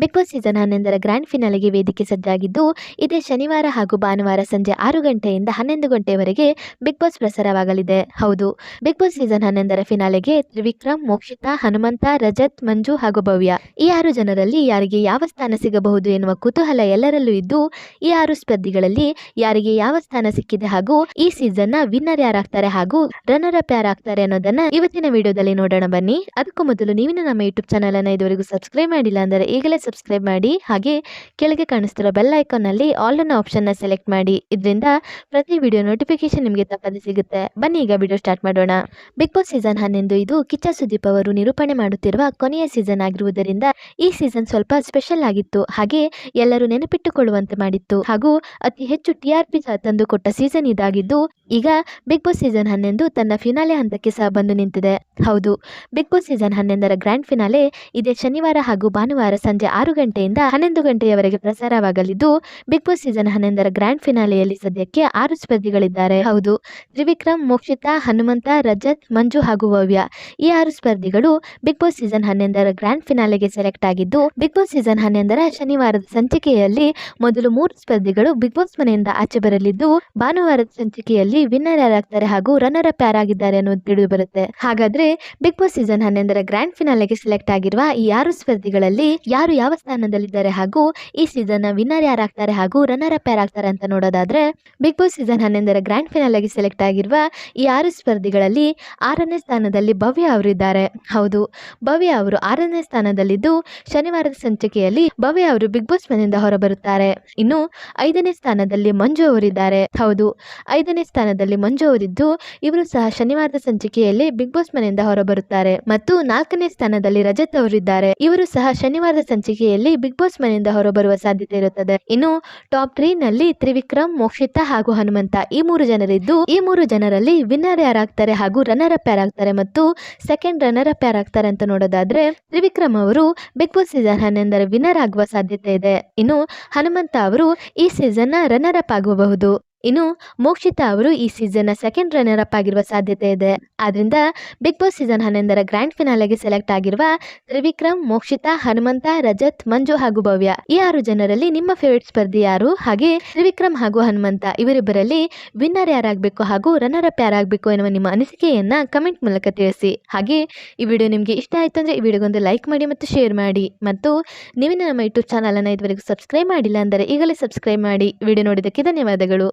Big boss season ಹನ್ನೊಂದರ grand ಫಿನಾಲೆಗೆ ವೇದಿಕೆ ಸಜ್ಜಾಗಿದ್ದು, ಇದೇ ಶನಿವಾರ ಹಾಗೂ ಭಾನುವಾರ ಸಂಜೆ ಆರು ಗಂಟೆಯಿಂದ ಹನ್ನೊಂದು ಗಂಟೆಯವರೆಗೆ ಬಿಗ್ ಬಾಸ್ ಪ್ರಸಾರವಾಗಲಿದೆ. ಹೌದು, ಬಿಗ್ ಬಾಸ್ ಸೀಸನ್ ಹನ್ನೊಂದರ ಫಿನಾಲೆಗೆ ತ್ರಿವಿಕ್ರಮ್, ಮೋಕ್ಷಿತಾ, ಹನುಮಂತ, ರಜತ್, ಮಂಜು ಹಾಗೂ ಭವ್ಯ. ಈ ಆರು ಜನರಲ್ಲಿ ಯಾರಿಗೆ ಯಾವ ಸ್ಥಾನ ಸಿಗಬಹುದು ಎನ್ನುವ ಕುತೂಹಲ ಎಲ್ಲರಲ್ಲೂ ಇದ್ದು, ಈ ಆರು ಸ್ಪರ್ಧಿಗಳಲ್ಲಿ ಯಾರಿಗೆ ಯಾವ ಸ್ಥಾನ ಸಿಕ್ಕಿದೆ ಹಾಗೂ ಈ ಸೀಸನ್ನ ವಿನ್ನರ್ ಯಾರಾಗ್ತಾರೆ ಹಾಗೂ ರನ್ನರ್ ಅಪ್ ಯಾರಾಗ್ತಾರೆ ಅನ್ನೋದನ್ನ ಇವತ್ತಿನ ವಿಡಿಯೋದಲ್ಲಿ ನೋಡೋಣ ಬನ್ನಿ. ಅದಕ್ಕೂ ಮೊದಲು ನೀವಿನ ನಮ್ಮ ಯೂಟ್ಯೂಬ್ ಚಾನಲ್ ಅನ್ನ ಇದುವರೆಗೂ ಸಬ್ಸ್ಕ್ರೈಬ್ ಮಾಡಿಲ್ಲ ಅಂದರೆ ಈಗಲೇ ಸಬ್ಸ್ಕ್ರೈಬ್ ಮಾಡಿ ಹಾಗೆ ಕೆಳಗೆ ಕಾಣಿಸ್ತಿರೋ ಬೆಲ್ ಐಕಾನ್ ಅಲ್ಲಿ ಆಲ್ ಅನ್ನ ಆಪ್ಷನ್ನ ಸೆಲೆಕ್ಟ್ ಮಾಡಿ. ಇದರಿಂದ ಪ್ರತಿ ವಿಡಿಯೋ ನೋಟಿಫಿಕೇಶನ್ ನಿಮಗೆ ತಪ್ಪದೆ ಸಿಗುತ್ತೆ. ಬನ್ನಿ ಈಗ ವಿಡಿಯೋ ಸ್ಟಾರ್ಟ್ ಮಾಡೋಣ. ಬಿಗ್ ಬಾಸ್ ಸೀಸನ್ ಹನ್ನೊಂದು ಇದು ಕಿಚ್ಚ ಸುದೀಪ್ ಅವರು ನಿರೂಪಣೆ ಮಾಡುತ್ತಿರುವ ಕೊನೆಯ ಸೀಸನ್ ಆಗಿರುವುದರಿಂದ ಈ ಸೀಸನ್ ಸ್ವಲ್ಪ ಸ್ಪೆಷಲ್ ಆಗಿತ್ತು. ಹಾಗೆ ಎಲ್ಲರೂ ನೆನಪಿಟ್ಟುಕೊಳ್ಳುವಂತೆ ಮಾಡಿತ್ತು. ಹಾಗೂ ಅತಿ ಹೆಚ್ಚು ಟಿಆರ್ಪಿ ತಂದುಕೊಟ್ಟ ಸೀಸನ್ ಇದಾಗಿದ್ದು ಈಗ ಬಿಗ್ ಬಾಸ್ ಸೀಸನ್ ಹನ್ನೊಂದು ತನ್ನ ಫಿನಾಲೆ ಹಂತಕ್ಕೆ ಸಹ ಬಂದು ನಿಂತಿದೆ. ಹೌದು ಬಿಗ್ ಬಾಸ್ ಸೀಸನ್ ಹನ್ನೊಂದರ ಗ್ರ್ಯಾಂಡ್ ಫಿನಾಲೆ ಇದೇ ಶನಿವಾರ ಹಾಗೂ ಭಾನುವಾರ ಸಂಜೆ ಆರು ಗಂಟೆಯಿಂದ ಹನ್ನೊಂದು ಗಂಟೆಯವರೆಗೆ ಪ್ರಸಾರವಾಗಲಿದ್ದು, ಬಿಗ್ ಬಾಸ್ ಸೀಸನ್ ಹನ್ನೊಂದರ ಗ್ರ್ಯಾಂಡ್ ಫಿನಾಲೆಯಲ್ಲಿ ಸದ್ಯಕ್ಕೆ ಆರು ಸ್ಪರ್ಧಿಗಳಿದ್ದಾರೆ. ಹೌದು, ತ್ರಿವಿಕ್ರಮ್, ಮೋಕ್ಷಿತಾ, ಹನುಮಂತ, ರಜತ್, ಮಂಜು ಹಾಗೂ ಭವ್ಯ ಈ ಆರು ಸ್ಪರ್ಧಿಗಳು ಬಿಗ್ ಬಾಸ್ ಸೀಸನ್ ಹನ್ನೊಂದರ ಗ್ರ್ಯಾಂಡ್ ಫಿನಾಲೆಗೆ ಸೆಲೆಕ್ಟ್ ಆಗಿದ್ದು, ಬಿಗ್ ಬಾಸ್ ಸೀಸನ್ ಹನ್ನೊಂದರ ಶನಿವಾರದ ಸಂಚಿಕೆಯಲ್ಲಿ ಮೊದಲು ಮೂರು ಸ್ಪರ್ಧಿಗಳು ಬಿಗ್ ಬಾಸ್ ಮನೆಯಿಂದ ಆಚೆ ಬರಲಿದ್ದು, ಭಾನುವಾರದ ಸಂಚಿಕೆಯಲ್ಲಿ ವಿನ್ನರ್ ಯಾರಾಗ್ತಾರೆ ಹಾಗೂ ರನ್ನರ್ ಅಪ್ ಯಾರಾಗಿದ್ದಾರೆ ಅನ್ನೋದು ತಿಳಿದು ಬರುತ್ತೆ ಹಾಗಾದ್ರೆ ಬಿಗ್ ಬಾಸ್ ಸೀಸನ್ ಹನ್ನೊಂದರ ಗ್ರ್ಯಾಂಡ್ ಫಿನಾಲೆಗೆ ಸೆಲೆಕ್ಟ್ ಆಗಿರುವ ಈ ಆರು ಸ್ಪರ್ಧಿಗಳಲ್ಲಿ ಯಾರು ಯಾವ ಸ್ಥಾನದಲ್ಲಿದ್ದಾರೆ ಹಾಗೂ ಈ ಸೀಸನ್ನ ವಿನ್ನರ್ ಯಾರಾಗ್ತಾರೆ ಹಾಗೂ ರನ್ನರ್ ಅಪ್ ಯಾರಾಗ್ತಾರೆ ಅಂತ ನೋಡೋದಾದ್ರೆ ಬಿಗ್ ಬಾಸ್ ಸೀಸನ್ ಹನ್ನೊಂದರ ಗ್ರ್ಯಾಂಡ್ ಆಗಿ ಸೆಲೆಕ್ಟ್ ಆಗಿರುವ ಈ ಆರು ಸ್ಪರ್ಧಿಗಳಲ್ಲಿ ಆರನೇ ಸ್ಥಾನದಲ್ಲಿ ಭವ್ಯ ಅವರಿದ್ದಾರೆ ಹೌದು, ಭವ್ಯ ಅವರು ಆರನೇ ಸ್ಥಾನದಲ್ಲಿದ್ದು ಶನಿವಾರದ ಸಂಚಿಕೆಯಲ್ಲಿ ಭವ್ಯ ಅವರು ಬಿಗ್ ಬಾಸ್ ಮನೆಯಿಂದ ಹೊರಬರುತ್ತಾರೆ. ಇನ್ನು ಐದನೇ ಸ್ಥಾನದಲ್ಲಿ ಮಂಜು ಅವರಿದ್ದಾರೆ ಹೌದು, ಐದನೇ ಸ್ಥಾನದಲ್ಲಿ ಮಂಜು ಅವರಿದ್ದು ಇವರು ಸಹ ಶನಿವಾರದ ಸಂಚಿಕೆಯಲ್ಲಿ ಬಿಗ್ ಬಾಸ್ ಮನೆಯಿಂದ ಹೊರಬರುತ್ತಾರೆ. ಮತ್ತು ನಾಲ್ಕನೇ ಸ್ಥಾನದಲ್ಲಿ ರಜತ್ ಅವರಿದ್ದಾರೆ. ಇವರು ಸಹ ಶನಿವಾರದ ಸಂಚಿಕೆಯಲ್ಲಿ ಬಿಗ್ ಬಾಸ್ ಮನೆಯಿಂದ ಹೊರಬರುವ ಸಾಧ್ಯತೆ ಇರುತ್ತದೆ. ಇನ್ನು ಟಾಪ್ ತ್ರೀ ನಲ್ಲಿ ತ್ರಿವಿಕ್ರಮ್, ಮೋಕ್ಷಿತಾ ಹಾಗೂ ಹನುಮಂತ ಈ ಮೂರು ಜನರಿದ್ದು, ಈ ಮೂರು ಜನರಲ್ಲಿ ವಿನ್ನರ್ ಯಾರಾಗ್ತಾರೆ ಹಾಗೂ ರನ್ನರ್ ಅಪ್ ಯಾರಾಗ್ತಾರೆ ಮತ್ತು ಸೆಕೆಂಡ್ ರನ್ನರ್ ಅಪ್ ಯಾರಾಗ್ತಾರೆ ಅಂತ ನೋಡೋದಾದ್ರೆ, ತ್ರಿವಿಕ್ರಮ್ ಅವರು ಬಿಗ್ ಬಾಸ್ ಸೀಸನ್ ಹನ್ನೊಂದರ ವಿನ್ನರ್ ಆಗುವ ಸಾಧ್ಯತೆ ಇದೆ. ಇನ್ನು ಹನುಮಂತ ಅವರು ಈ ಸೀಸನ್ನ ರನ್ನರ್ ಅಪ್ ಆಗಬಹುದು ಇನ್ನು ಮೋಕ್ಷಿತಾ ಅವರು ಈ ಸೀಸನ್ನ ಸೆಕೆಂಡ್ ರನ್ನರ್ ಅಪ್ ಆಗಿರುವ ಸಾಧ್ಯತೆ ಇದೆ. ಆದ್ರಿಂದ ಬಿಗ್ ಬಾಸ್ ಸೀಸನ್ ಹನ್ನೊಂದರ ಗ್ರ್ಯಾಂಡ್ ಫಿನಾಲೆಗೆ ಸೆಲೆಕ್ಟ್ ಆಗಿರುವ ತ್ರಿವಿಕ್ರಮ್, ಮೋಕ್ಷಿತಾ, ಹನುಮಂತ, ರಜತ್, ಮಂಜು ಹಾಗೂ ಭವ್ಯ. ಈ ಆರು ಜನರಲ್ಲಿ ನಿಮ್ಮ ಫೇವರೇಟ್ ಸ್ಪರ್ಧಿ ಯಾರು? ಹಾಗೆ ತ್ರಿವಿಕ್ರಮ್ ಹಾಗೂ ಹನುಮಂತ ಇವರಿಬ್ಬರಲ್ಲಿ ವಿನ್ನರ್ ಯಾರಾಗಬೇಕು ಹಾಗೂ ರನ್ನರ್ ಅಪ್ ಯಾರಾಗಬೇಕು ಎನ್ನುವ ನಿಮ್ಮ ಅನಿಸಿಕೆಯನ್ನ ಕಮೆಂಟ್ ಮೂಲಕ ತಿಳಿಸಿ. ಹಾಗೆ ಈ ವಿಡಿಯೋ ನಿಮಗೆ ಇಷ್ಟ ಆಯ್ತು ಅಂದ್ರೆ ಈ ವಿಡಿಯೋಗೊಂದು ಲೈಕ್ ಮಾಡಿ ಮತ್ತು ಶೇರ್ ಮಾಡಿ. ಮತ್ತು ನೀವಿನ ನಮ್ಮ ಯೂಟ್ಯೂಬ್ ಚಾನಲ್ ಅನ್ನ ಇದುವರೆಗೂ ಸಬ್ಸ್ಕ್ರೈಬ್ ಮಾಡಿಲ್ಲ ಅಂದರೆ ಈಗಲೇ ಸಬ್ಸ್ಕ್ರೈಬ್ ಮಾಡಿ. ವಿಡಿಯೋ ನೋಡಿದ್ದಕ್ಕೆ ಧನ್ಯವಾದಗಳು.